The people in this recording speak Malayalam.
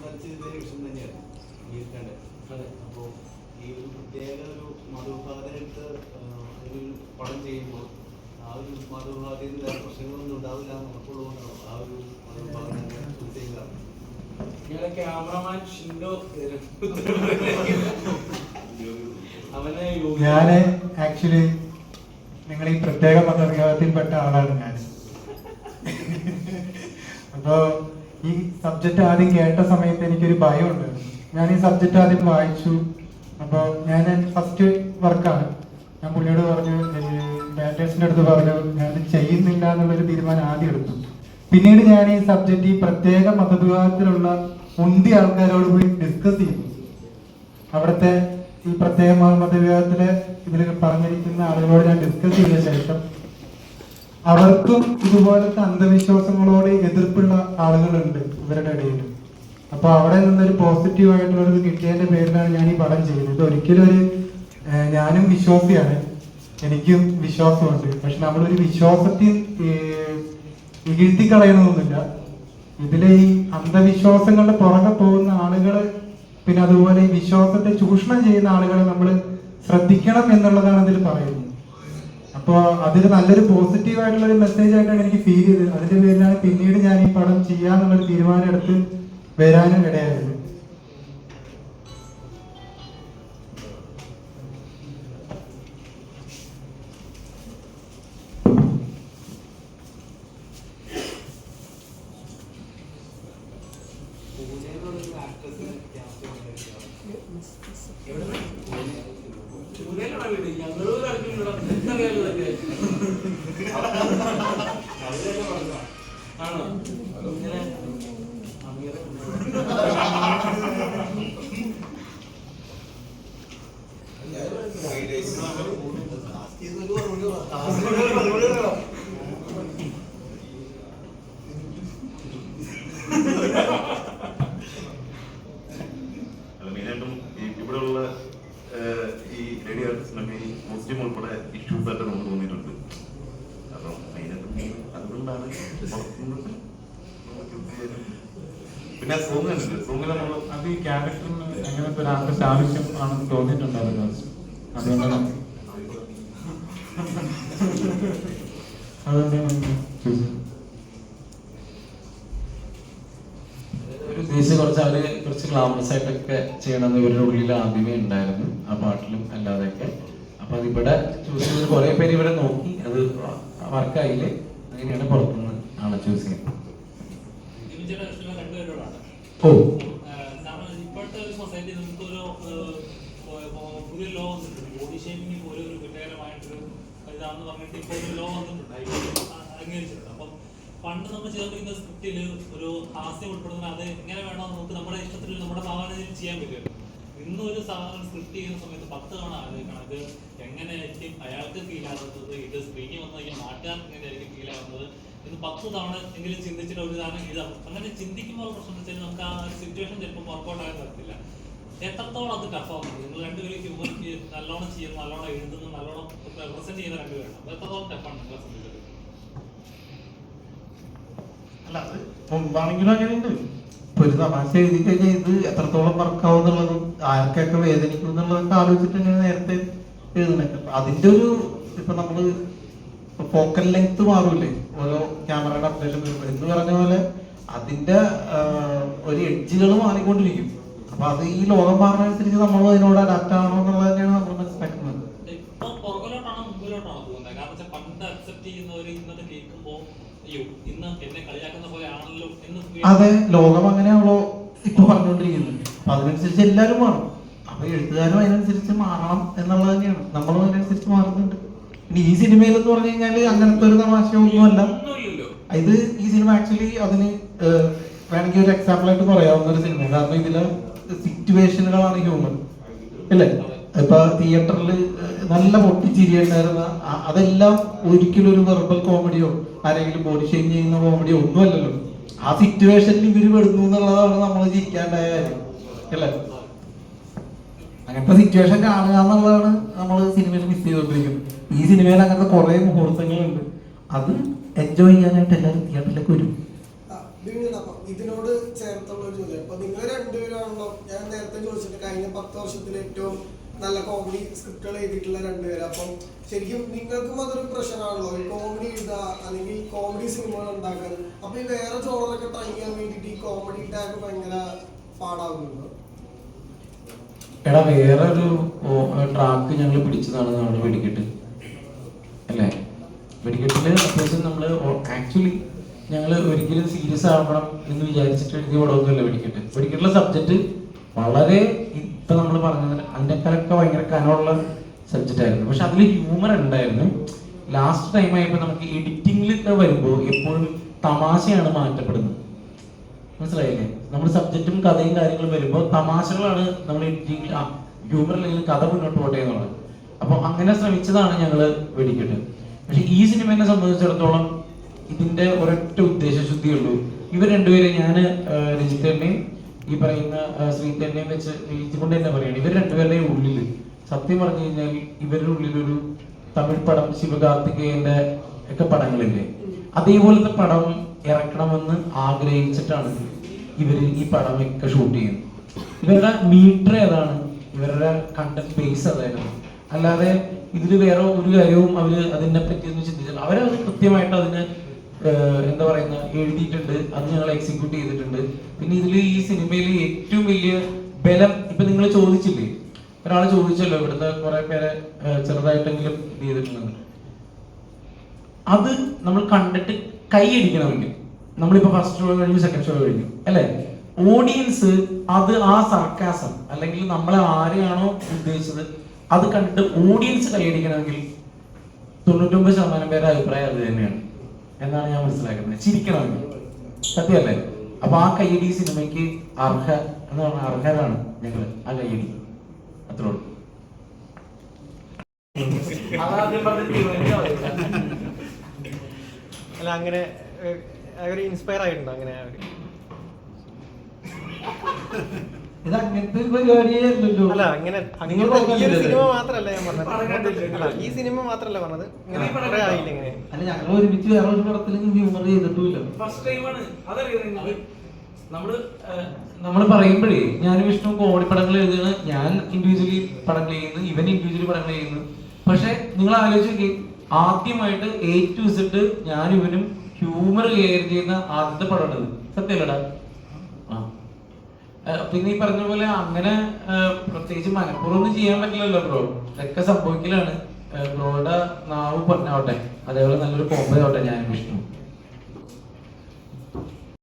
വിഷയം തന്നെയാണ്. അതെ. അപ്പോൾ ഈ ഒരു പ്രത്യേക ഒരു മതവിഭാഗമായിട്ട് ഒരു പടം ചെയ്യുമ്പോൾ ആ ഒരു മതവിഭാഗത്തിൽ വേറെ പ്രശ്നങ്ങളൊന്നും ഉണ്ടാവില്ല എന്ന് ഉറപ്പുള്ളതുകൊണ്ടാണ് ആ ഒരു മതവിഭാഗം ചൂസ് ചെയ്യുന്നത് ഞങ്ങളുടെ ക്യാമറമാൻ ഷിൻഡോ അവനെ യോഗി- ഞാൻ ആക്ച്വലി നിങ്ങൾ ഈ പ്രത്യേക മതവിഭാഗത്തിൽപ്പെട്ട ആളാണ് ഞാൻ അപ്പോ ഈ സബ്ജക്റ്റ് ആദ്യം കേട്ട സമയത്ത് എനിക്കൊരു ഭയം ഉണ്ട് ഞാൻ ഈ സബ്ജക്റ്റ് ആദ്യം വായിച്ചു. അപ്പോൾ ഞാൻ ഫസ്റ്റ് വർക്കാണ് ഞാൻ പുള്ളിയോട് പറഞ്ഞു ഡാറ്റേഴ്സിന്റെ അടുത്ത് പറഞ്ഞു ഞാൻ ചെയ്യുന്നില്ല എന്നുള്ളൊരു തീരുമാനം ആദ്യം എടുത്തു. പിന്നീട് ഞാൻ ഈ സബ്ജക്റ്റ് ഈ പ്രത്യേക മതവിഭാഗത്തിലുള്ള ഉന്തി ആൾക്കാരോട് പോയി ഡിസ്കസ് ചെയ്തു. അവിടുത്തെ ഈ പ്രത്യേക മതവിഭാഗത്തിലെ ഇതിൽ പറഞ്ഞിരിക്കുന്ന ആളുകളോട് ഞാൻ ഡിസ്കസ് ചെയ്ത ശേഷം അവർക്കും ഇതുപോലത്തെ അന്ധവിശ്വാസങ്ങളോട് എതിർപ്പുള്ള ആളുകളുണ്ട് ഇവരുടെ ഇടയിൽ അപ്പൊ അവിടെ നിന്നൊരു പോസിറ്റീവ് ആയിട്ടുള്ളൊരു കിട്ടിയതിന്റെ പേരിലാണ് ഞാൻ ഈ പടം ചെയ്യുന്നത്. ഒരിക്കലും ഒരു ഞാനും വിശ്വാസിയാണ്. എനിക്കും വിശ്വാസമുണ്ട്. പക്ഷെ നമ്മളൊരു വിശ്വാസത്തിൽ ഇകഴ്ത്തി കളയണമെന്നില്ല ഇതിലെ ഈ അന്ധവിശ്വാസങ്ങളുടെ പുറകെ പോകുന്ന ആളുകൾ പിന്നെ അതുപോലെ വിശ്വാസത്തെ ചൂഷണം ചെയ്യുന്ന ആളുകളെ നമ്മൾ ശ്രദ്ധിക്കണം എന്നുള്ളതാണ് ഇതിൽ പറയുന്നത്. അപ്പോൾ അതിൽ നല്ലൊരു പോസിറ്റീവ് ആയിട്ടുള്ള ഒരു മെസ്സേജ് ആയിട്ടാണ് എനിക്ക് ഫീൽ ചെയ്തത്. അതിന്റെ പേരിലാണ് പിന്നീട് ഞാൻ ഈ പടം ചെയ്യാന്നുള്ളൊരു തീരുമാനം എടുത്ത് വരാനും ഇടയായത്. ആണോ? ഇങ്ങനെ അമീറെ അല്ല, മെയിനായിട്ടും ഈ ഇവിടെയുള്ള ഏഹ്, ഈ ലേഡി ആർട്ടിസ്റ്റിനൊക്കെ ഈ മുസ്ലിം ഉൾപ്പെടെ ഇഷ്യൂസ് ആയിട്ട് നമുക്ക് തോന്നിയിട്ടുണ്ട് അപ്പം മെയിനായിട്ടും അതുകൊണ്ടാണ് പുറത്തുനിന്ന് നമുക്ക് ചെയ്യാനും. പിന്നെ അവർ കുറച്ച് ഗ്ലാമറസ് ആയിട്ടൊക്കെ ചെയ്യണമെന്ന് ഇവരുടെ ഉള്ളിൽ ആദ്യമേ ഉണ്ടായിരുന്നു ആ പാട്ടിലും അല്ലാതെയൊക്കെ. അപ്പൊ അതിവിടെ ചൂസ് ചെയ്ത് കുറെ പേര് ഇവിടെ നോക്കി അത് വർക്കായില്ലേ അങ്ങനെയാണ് പുറത്തുനിന്ന് ആണ് ചൂസ് ചെയ്യുന്നത്. ഇപ്പോഴത്തെ ഒരു സൊസൈറ്റി നമുക്കൊരു പുതിയ ലോ വന്നിട്ടുണ്ട് ബോഡി ഷേമിങ് പോലും ഒരു കുറ്റകരമായിട്ടൊരു ഇതാണെന്ന് പറഞ്ഞിട്ട് ഇപ്പോൾ ഒരു ലോ വന്നിട്ടുണ്ട് അംഗീകരിച്ചിട്ടുണ്ട് അപ്പം പണ്ട് നമ്മൾ ചെയ്തുകൊണ്ടിരുന്ന സ്ക്രിപ്റ്റിൽ ഒരു ഹാസ്യം ഉൾപ്പെടുന്ന അത് എങ്ങനെ വേണോ നമുക്ക് നമ്മുടെ ഇഷ്ടത്തിൽ നമ്മുടെ ഭാവന ചെയ്യാൻ പറ്റും ഇന്ന് ഒരു സാധനം ചെയ്യുന്ന സമയത്ത് പത്ത് തവണ ആലോചിക്കണം ഇത് എങ്ങനെയായിരിക്കും അയാൾക്ക് ഫീൽ ആകുന്നത് ഇത് സ്ക്രീനിൽ വന്നു കഴിഞ്ഞാൽ നാട്ടുകാർക്ക് എങ്ങനെയായിരിക്കും ഫീൽ ആകുന്നത് ഇത് പത്ത് തവണ എങ്കിലും ചിന്തിച്ചിട്ട് ഒരു തവണ എഴുതാം. അങ്ങനെ ചിന്തിക്കുമ്പോൾ പ്രശ്നം വെച്ചാൽ നമുക്ക് ആ സിറ്റുവേഷൻ ചിലപ്പോൾ വർക്കൗട്ട് ആകാൻ പറ്റില്ല എത്രത്തോളം അത് ടഫാകും നിങ്ങൾ രണ്ടുപേരും ഹ്യൂമൻ നല്ലോണം ചെയ്യുന്നു നല്ലോണം എഴുതുന്നു നല്ലോണം റെപ്രസെന്റ് ചെയ്യുന്ന രണ്ടുപേരാണ്. അത് എത്രത്തോളം ടഫാണ് നിങ്ങളെ സംബന്ധിച്ചത് അല്ല അത് എത്രത്തോളം വർക്കാവും ആർക്കൊക്കെ വേദനിക്കും എന്നുള്ളതൊക്കെ ആലോചിച്ചിട്ട് നേരത്തെ എഴുതുന്നത് അതിന്റെ ഒരു ഇപ്പൊ നമ്മൾ ഫോക്കൽ ലെങ്ത് മാറൂലേ ഓരോ ക്യാമറയുടെ അപ്ഡേഷൻ വരുമ്പോൾ എന്ന് പറഞ്ഞ പോലെ അതിന്റെ ഒരു എഡ്ജുകൾ മാറിക്കൊണ്ടിരിക്കും. അപ്പൊ അത് ഈ ലോകം മാറുന്നതനുസരിച്ച് നമ്മൾ അതിനോട് അഡാപ്റ്റ് ആണോ എന്നുള്ളത് തന്നെയാണ് നമ്മൾ മനസ്സിലാക്കുന്നത്. അതെ ലോകം അങ്ങനെയാണല്ലോ ഇപ്പൊ പറഞ്ഞുകൊണ്ടിരിക്കുന്നത് അപ്പൊ അതിനനുസരിച്ച് എല്ലാരും മാറും. അപ്പൊ എഴുത്തുകാരും അതിനനുസരിച്ച് മാറണം എന്നുള്ളത് തന്നെയാണ്. നമ്മളും അതിനനുസരിച്ച് മാറുന്നുണ്ട്. ഇനി ഈ സിനിമയിൽ എന്ന് പറഞ്ഞു കഴിഞ്ഞാൽ അങ്ങനത്തെ ഒരു തമാശയൊന്നുമല്ല. ഇത് ഈ സിനിമ ആക്ച്വലി അതിന് വേണമെങ്കിൽ ഒരു എക്സാമ്പിൾ ആയിട്ട് പറയാവുന്ന ഒരു സിനിമ കാരണം ഇതിലെ സിറ്റുവേഷനുകളാണ് ഹ്യൂമൻ അല്ലേ? ഇപ്പൊ തിയേറ്ററിൽ നല്ല പൊട്ടിച്ചിരി ഉണ്ടായിരുന്ന അ- അതെല്ലാം ഒരിക്കലും ഒരു വെർബൽ കോമഡിയോ ആരെങ്കിലും ബോഡി ഷെയിം ചെയ്യുന്ന കോമഡിയോ ഒന്നുമല്ലല്ലോ. ആ സിറ്റുവേഷനിൽ ഇവർ പെടുന്നു എന്നുള്ളതാണ് നമ്മൾ ചിരിക്കാണ്ടായ കാര്യം. അല്ലേ? അങ്ങനത്തെ സിറ്റുവേഷൻ കാണുക എന്നുള്ളതാണ് നമ്മൾ സിനിമയിൽ മിസ് ചെയ്തുകൊണ്ടിരിക്കുന്നത്. ഈ സിനിമയിൽ അങ്ങനത്തെ കുറെ മുഹൂർത്തങ്ങളുണ്ട്. അത് എൻജോയ് ചെയ്യാനായിട്ട് എല്ലാവരും തിയേറ്ററിലേക്ക് വരും. ഇതിനോട് ചേർത്തുള്ള ഒരു ചോദ്യം അപ്പൊ നിങ്ങൾ രണ്ടുപേരാണല്ലോ ഞാൻ നേരത്തെ ചോദിച്ചിട്ട് കഴിഞ്ഞ പത്ത് വർഷത്തിൽ ഏറ്റവും നല്ല കോമഡി സ്ക്രിപ്റ്റുകൾ എഴുതിയിട്ടുള്ള രണ്ടുപേര്. അപ്പം ശരിക്കും നിങ്ങൾക്കും അതൊരു പ്രഷറാണല്ലോ ഈ കോമഡി എഴുതുക അല്ലെങ്കിൽ കോമഡി സിനിമകൾ ഉണ്ടാക്കാൻ അപ്പൊ ഈ വേറെ ജോണറൊക്കെ ട്രൈ ചെയ്യാൻ വേണ്ടിയിട്ട് ഈ കോമഡി ടാഗ് ഭയങ്കര പാടാവുന്നുണ്ടോ? എടാ വേറെ ഒരു ട്രാക്ക് ഞങ്ങൾ പിടിച്ചതാണ് നമ്മൾ വെടിക്കെട്ട്. അല്ലേ വെടിക്കെട്ടിൽ അത്യാവശ്യം നമ്മൾ ആക്ച്വലി ഞങ്ങൾ ഒരിക്കലും സീരിയസ് ആവണം എന്ന് വിചാരിച്ചിട്ട് എഴുതിയ പടമൊന്നുമല്ല വെടിക്കെട്ട്. വെടിക്കെട്ടിലെ സബ്ജക്റ്റ് വളരെ ഇപ്പൊ നമ്മൾ പറഞ്ഞത് അതിനേക്കാളൊക്കെ ഭയങ്കര കനമുള്ള സബ്ജക്റ്റ് ആയിരുന്നു. പക്ഷെ അതിൽ ഹ്യൂമർ ഉണ്ടായിരുന്നു. ലാസ്റ്റ് ടൈം ആയപ്പോൾ നമുക്ക് എഡിറ്റിംഗിലൊക്കെ വരുമ്പോൾ എപ്പോഴും തമാശയാണ് മാറ്റപ്പെടുന്നത്. മനസ്സിലായില്ലേ? നമ്മുടെ സബ്ജക്റ്റും കഥയും കാര്യങ്ങളും വരുമ്പോൾ തമാശകളാണ് നമ്മൾ എഡിറ്റിംഗ് ഹ്യൂമർ അല്ലെങ്കിൽ കഥ മുന്നോട്ട് പോട്ടെ എന്നുള്ളത്. അപ്പോൾ അങ്ങനെ ശ്രമിച്ചതാണ് ഞങ്ങൾ വെടിക്കെട്ട്. പക്ഷെ ഈ സിനിമയെ സംബന്ധിച്ചിടത്തോളം ഇതിന്റെ ഒരൊറ്റ ഉദ്ദേശശുദ്ധിയുള്ളൂ. ഇവർ രണ്ടുപേരെ ഞാൻ രജിത്തേന്റെയും ഈ പറയുന്ന ശ്രീതേന്റെയും വെച്ച് കൊണ്ട് തന്നെ പറയുകയാണ് ഇവർ രണ്ടുപേരുടെയും ഉള്ളിൽ സത്യം പറഞ്ഞു കഴിഞ്ഞാൽ ഇവരുടെ ഉള്ളിലൊരു തമിഴ് പടം ശിവകാർത്തികേയന്റെ ഒക്കെ പടങ്ങളില്ലേ? അതേപോലത്തെ പടം ഇറക്കണമെന്ന് ആഗ്രഹിച്ചിട്ടാണ് ഇവർ ഈ പടമൊക്കെ ഷൂട്ട് ചെയ്യുന്നത്. ഇവരുടെ മീറ്റർ ഏതാണ്? ഇവരുടെ കണ്ടന്റ് ബേസ് അതായിരുന്നു. അല്ലാതെ ഇതിൽ വേറെ ഒരു കാര്യവും അവർ അതിനെ പറ്റി ഒന്നും ചിന്തിച്ചില്ല. അവരത് കൃത്യമായിട്ട് അതിന് എന്താ പറയുന്ന എഴുതിയിട്ടുണ്ട്. അത് ഞങ്ങൾ എക്സിക്യൂട്ട് ചെയ്തിട്ടുണ്ട്. പിന്നെ ഇതിൽ ഈ സിനിമയിൽ ഏറ്റവും വലിയ ബലം ഇപ്പൊ നിങ്ങൾ ചോദിച്ചില്ലേ? ഒരാൾ ചോദിച്ചല്ലോ ഇവിടുത്തെ കുറെ പേരെ ചെറുതായിട്ടെങ്കിലും ഇത് ചെയ്തിട്ടുണ്ടെന്ന്. അത് നമ്മൾ കണ്ടിട്ട് കൈ കൈയടിക്കണമെങ്കിൽ നമ്മളിപ്പോ ഫസ്റ്റ് ഷോ കഴിഞ്ഞു സെക്കൻഡ് ഷോ കഴിഞ്ഞു അല്ലെ? ഓഡിയൻസ് അത് ആ സർക്കാസം അല്ലെങ്കിൽ നമ്മളെ ആരെയാണോ ഉദ്ദേശിച്ചത് അത് കണ്ടിട്ട് ഓഡിയൻസ് കൈയടിക്കണമെങ്കിൽ തൊണ്ണൂറ്റൊമ്പത് ശതമാനം പേരുടെ അഭിപ്രായം അത് തന്നെയാണ്. എന്നാണ് ഞാൻ മനസ്സിലാക്കുന്നത്. ചിരിക്കണമെങ്കിൽ. സത്യമല്ലേ? അപ്പൊ ആ കൈയടി സിനിമയ്ക്ക് അർഹ എന്ന് അർഹരാണ് ഞങ്ങൾ ആ കൈയടി അത്രേ ഉള്ളൂ. അല്ല അങ്ങനെ ഇൻസ്പയർ ആയിട്ടുണ്ട്? അങ്ങനെ അവർ ഇത് അങ്ങനത്തെ ഒരു പരിപാടിയേ അല്ലല്ലോ അല്ല അങ്ങനെ നിങ്ങൾ അങ്ങനത്തെ ഈ ഒരു നോക്കുന്നില്ലേ? സിനിമ മാത്രല്ല ഞാൻ പറഞ്ഞത്. അല്ല ഈ സിനിമ മാത്രല്ല പറഞ്ഞത്. ഇങ്ങനെ കുറെ ആയില്ല ഇങ്ങനെ? അല്ല ഞങ്ങൾ ഒരുമിച്ച് വേറെ ഒരു പടത്തിൽ ഹ്യൂമർ ചെയ്തിട്ടുമില്ല. ഫസ്റ്റ് ടൈമാണ് അതറിയോ നിങ്ങൾക്ക് നമ്മൾ നമ്മൾ പറയുമ്പോഴേ ഞാൻ വിഷ്ണു കോമഡി പടങ്ങൾ എഴുതുകയാണ് ഞാൻ ഇൻഡിവിജ്വലി പടങ്ങൾ ചെയ്യുന്നു ഇവൻ ഇൻഡിവിജ്വലി പടങ്ങൾ ചെയ്യുന്നു. പക്ഷെ നിങ്ങൾ ആലോചിച്ച് നോക്കി ആദ്യമായിട്ട് എ ടു സെറ്റ് ഞാൻ ഇവനും ഹ്യൂമർ കെയർ ചെയ്യുന്ന ആദ്യത്തെ പടമാണിത്. സത്യമല്ലടാ പിന്നെ ഈ പറഞ്ഞ പോലെ അങ്ങനെ പ്രത്യേകിച്ച് മനഃപൂർവം ചെയ്യാൻ പറ്റില്ലല്ലോ ബ്രോ ഇതൊക്കെ സംഭവിക്കലാണ്. ബ്രോയുടെ നാവ് പൊന്നാവട്ടെ അതേപോലെ നല്ലൊരു കോമ്പോ ആവട്ടെ ഞാൻ വിഷ്ണു